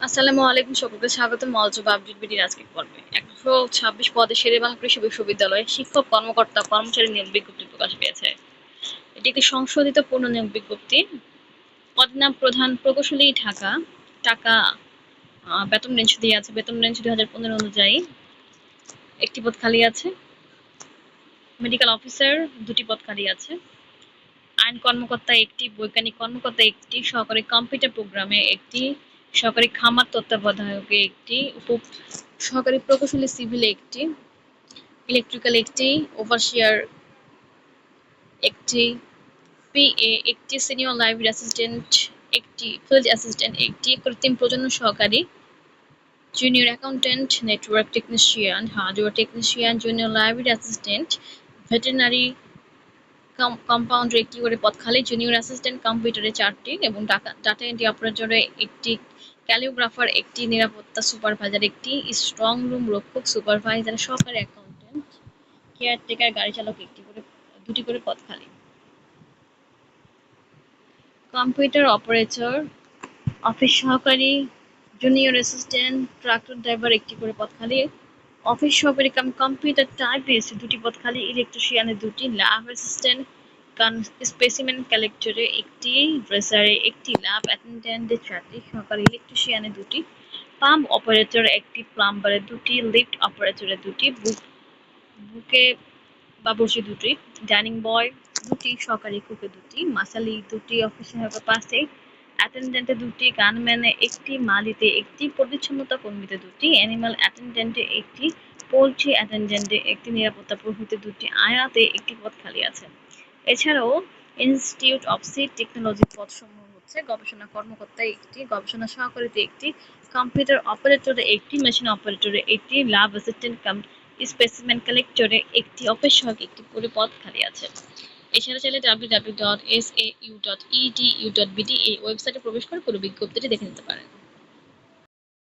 আসসালামু আলাইকুম সকলকে স্বাগত মলজব আপডেট বিডির আজকের পর্বে। একশো ছাব্বিশ পদে শেরে বাংলা কৃষি বিশ্ববিদ্যালয়ে শিক্ষক, কর্মকর্তা, কর্মচারী নিয়োগ বিজ্ঞপ্তি প্রকাশ পেয়েছে। এটি একটি সংশোধিত পূর্ণ নিয়োগ বিজ্ঞপ্তি। পদের নাম প্রধান প্রকৌশলী ঢাকা। টাকা বেতন রেঞ্জ দিয়ে আছে। বেতন রেঞ্জ দুই হাজার পনেরো অনুযায়ী একটি পদ খালি আছে। মেডিকেল অফিসার দুটি পদ খালি আছে। আইন কর্মকর্তা একটি, বৈজ্ঞানিক কর্মকর্তা একটি, সহকারী কম্পিউটার প্রোগ্রামে একটি সহকারী খামার তত্ত্বাবধায়কে একটি উপ সহকারী প্রকৌশলী সিভিল একটি ইলেকট্রিক্যাল একটি ওভারশিয়ার একটি পিএ একটি সিনিয়র লাইব্রেরি অ্যাসিস্ট্যান্ট একটি ফিল্ড অ্যাসিস্ট্যান্ট একটি, কৃত্রিম প্রজনন সহকারী junior accountant network technician hardware technician junior library assistant veterinary compounder একটি করে পদ খালি জুনিয়র অ্যাসিস্ট্যান্ট কম্পিউটারে চারটি এবং ডাটা এন্ট্রি অপারেটরে একটি ক্যালিওগ্রাফার একটি, নিরাপত্তা সুপারভাইজার একটি স্ট্রং রুম রক্ষক সুপারভাইজার সহকারী অ্যাকাউন্ট্যান্ট কেয়ারটেকার গাড়ি চালক একটি করে, দুটি করে পদ খালি। কম্পিউটার অপারেটর অফিস সহকারী জুনিয়র অ্যাসিস্ট্যান্ট ট্রাক্টর ড্রাইভার একটি করে পদ খালি। অফিস সহকারী কাম কম্পিউটার টাইপিস্ট দুটি পদ খালি ইলেকট্রিশিয়ানের দুটি ল্যাব অ্যাসিস্ট্যান্ট স্পেসিমেন কালেক্টরে একটি ড্রেসারে একটি ল্যাব অ্যাটেন্ডেন্টে চারটি, সহকারী ইলেকট্রিশিয়ানে দুটি পাম্প অপারেটর একটি প্লাম্বারে দুটি লিফট অপারেটরে দুটি বুক বুকে বাবুর্চি দুটি ডাইনিং বয় দুটি, সহকারী কুকে দুটি মাসালি দুটি অফিস সহায়ক পাশে অ্যাটেন্ডেন্টে দুটি গানম্যানে একটি, মালিতে একটি, পরিচ্ছন্নতা কর্মীতে দুটি অ্যানিমাল অ্যাটেন্ডেন্টে একটি পোলট্রি অ্যাটেন্ডেন্টে একটি, নিরাপত্তা প্রভৃতি দুটি, আয়াতে একটি পদ খালি আছে। এছাড়াও ইনস্টিটিউট অফ সিড টেকনোলজি পদসমূহ হচ্ছে গবেষণা কর্মকর্তা একটি, গবেষণা সহকারীতে একটি কম্পিউটার অপারেটরে একটি মেশিন অপারেটরে একটি ল্যাব অ্যাসিস্ট্যান্ট কাম স্পেসিমেন কালেক্টরে একটি সহক একটি করে পদ খালি আছে। এছাড়া চাইলে W W dot S A U dot EDU dot BD এই ওয়েবসাইটে প্রবেশ করে পুরো বিজ্ঞপ্তিটি দেখে নিতে পারেন।